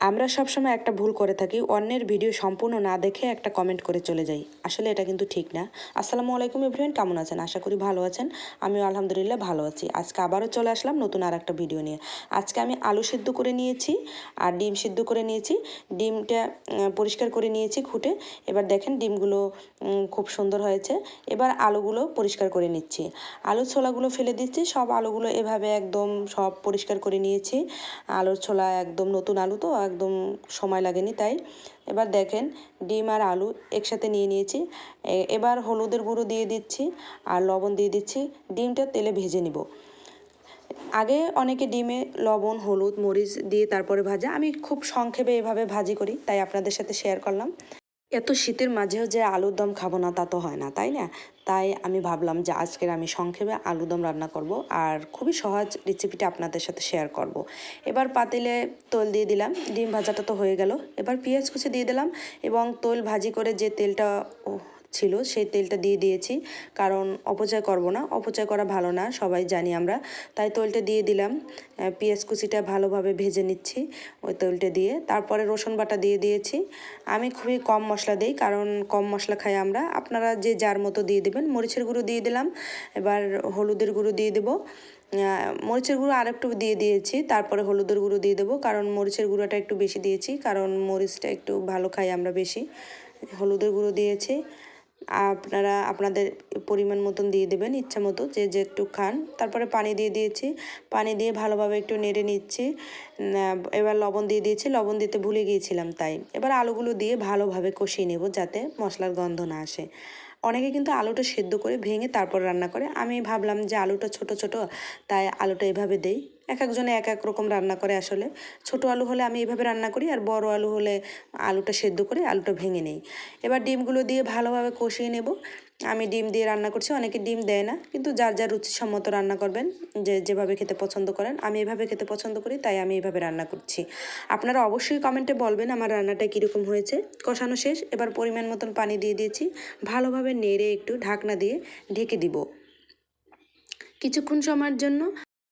আমরা সবসময় একটা ভুল করে থাকি, অন্যের ভিডিও সম্পূর্ণ না দেখে একটা কমেন্ট করে চলে যাই। আসলে এটা কিন্তু ঠিক না। আসসালামু আলাইকুম এভরিওয়ান কেমন আছেন? আশা করি ভালো আছেন। আমিও আলহামদুলিল্লাহ ভালো আছি। আজকে আবারও চলে আসলাম নতুন আর একটা ভিডিও নিয়ে। আজকে আমি আলু সিদ্ধ করে নিয়েছি আর ডিম সিদ্ধ করে নিয়েছি। ডিমটা পরিষ্কার করে নিয়েছি খুঁটে। এবার দেখেন ডিমগুলো খুব সুন্দর হয়েছে। এবার আলুগুলো পরিষ্কার করে নিচ্ছি। আলুর ছোলাগুলো ফেলে দিচ্ছি। সব আলুগুলো এভাবে একদম সব পরিষ্কার করে নিয়েছি। আলুর ছোলা একদম নতুন আলু তো একদম সময় লাগেনি তাই। এবার দেখেন ডিম আর আলু একসাথে নিয়ে নিয়েছি। এবার হলুদের গুঁড়ো দিয়ে দিচ্ছি আর লবণ দিয়ে দিচ্ছি। ডিমটা তেলে ভেজে নিব। আগে অনেকে ডিমে লবণ, হলুদ, মরিচ দিয়ে তারপরে ভাজা। আমি খুব সংক্ষেপে এভাবে ভাজি করি, তাই আপনাদের সাথে শেয়ার করলাম। এত শীতের মাঝেও যে আলুর দম খাব না, তা তো হয় না, তাই না তাই আমি ভাবলাম যে আজকের আমি সংক্ষেপে আলুর দম রান্না করব আর খুবই সহজ রেসিপিটা আপনাদের সাথে শেয়ার করব। এবার পাতিলে তৈল দিয়ে দিলাম, ডিম ভাজাটা তো হয়ে গেল এবার পেঁয়াজ কুচি দিয়ে দিলাম এবং তৈল ভাজি করে যে তেলটা ছিল, সেই তেলটা দিয়ে দিয়েছি। কারণ অপচয় করব না, অপচয় করা ভালো না, সবাই জানি আমরা। তাই তেলটা দিয়ে দিলাম। পেঁয়াজ কুচিটা ভালোভাবে ভেজে নিচ্ছি ওই তেলটা দিয়ে। তারপরে রসুন বাটা দিয়ে দিয়েছি। আমি খুবই কম মশলা দিই, কারণ কম মশলা খাই আমরা। আপনারা যে যার মতো দিয়ে দেবেন। মরিচের গুঁড়ো দিয়ে দিলাম। এবার হলুদের গুঁড়ো দিয়ে দেবো। মরিচের গুঁড়ো আরেকটু দিয়ে দিয়েছি। তারপরে হলুদের গুঁড়ো দিয়ে দেবো। কারণ মরিচের গুঁড়োটা একটু বেশি দিয়েছি, কারণ মরিচটা একটু ভালো খাই আমরা বেশি। হলুদের গুঁড়ো দিয়েছি। আপনারা আপনাদের পরিমাণ মতন দিয়ে দেবেন, ইচ্ছা মতো যে যে একটু খান। তারপরে পানি দিয়ে দিয়েছি। পানি দিয়ে ভালোভাবে একটু নেড়ে নিচ্ছি। এবার লবণ দিয়ে দিয়েছি। লবণ দিতে ভুলে গিয়েছিলাম তাই। এবার আলুগুলো দিয়ে ভালোভাবে কষিয়ে নেব যাতে মশলার গন্ধ না আসে। অনেকে কিন্তু আলুটা সেদ্ধ করে ভেঙে তারপর রান্না করে। আমি ভাবলাম যে আলুটা ছোট ছোট, তাই আলুটা এভাবে দেই। এক একজনে এক এক রকম রান্না করে আসলে। ছোট আলু হলে আমি এভাবে রান্না করি আর বড় আলু হলে আলুটা সেদ্ধ করে আলুটা ভেঙে নেই। এবার ডিমগুলো দিয়ে ভালোভাবে কষিয়ে নেব। আমি ডিম দিয়ে রান্না করছি, অনেকে ডিম দেয় না, কিন্তু যার যার রুচিসম্মত রান্না করবেন, যে যেভাবে খেতে পছন্দ করেন, আমি এভাবে খেতে পছন্দ করি, তাই আমি এভাবে রান্না করছি। আপনারা অবশ্যই কমেন্টে বলবেন আমার রান্নাটা কীরকম হয়েছে। কষানো শেষ, এবার পরিমাণ মতন পানি দিয়ে দিয়েছি। ভালোভাবে নেড়ে একটু ঢাকনা দিয়ে ঢেকে দিব। কিছুক্ষণ সময়ের জন্য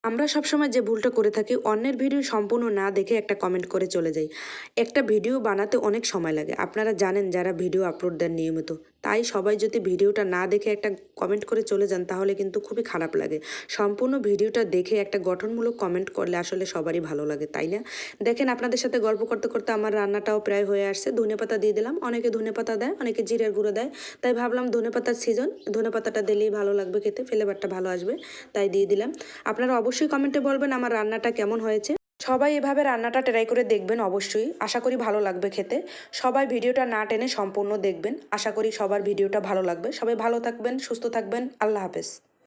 আমরা সবসময় যে ভুলটা করে থাকি, অন্যের ভিডিও সম্পূর্ণ না দেখে একটা কমেন্ট করে চলে যাই। একটা ভিডিও বানাতে অনেক সময় লাগে। আপনারা জানেন যারা ভিডিও আপলোড দেন নিয়মিত। তাই সবাই যদি ভিডিওটা না দেখে একটা কমেন্ট করে চলে যান, তাহলে কিন্তু খুবই খারাপ লাগে। সম্পূর্ণ ভিডিওটা দেখে একটা গঠনমূলক কমেন্ট করলে আসলে সবারই ভালো লাগে, তাই না? দেখেন আপনাদের সাথে গল্প করতে করতে আমার রান্নাটাও প্রায় হয়ে আসছে। ধনে পাতা দিয়ে দিলাম। অনেকে ধনে পাতা দেয়, অনেকে জিরের গুঁড়ো দেয়। তাই ভাবলাম ধনে পাতার সিজন ধনে পাতাটা দিলেই ভালো লাগবে খেতে ফ্লেভারটা ভালো আসবে, তাই দিয়ে দিলাম। আপনারা অবশ্যই কমেন্টে বলবেন আমার রান্নাটা কেমন হয়েছে। সবাই এভাবে রান্নাটা ট্রাই করে দেখবেন অবশ্যই। আশা করি ভালো লাগবে খেতে। সবাই ভিডিওটা না টেনে সম্পূর্ণ দেখবেন। আশা করি সবার ভিডিওটা ভালো লাগবে। সবাই ভালো থাকবেন, সুস্থ থাকবেন। আল্লাহ হাফেজ।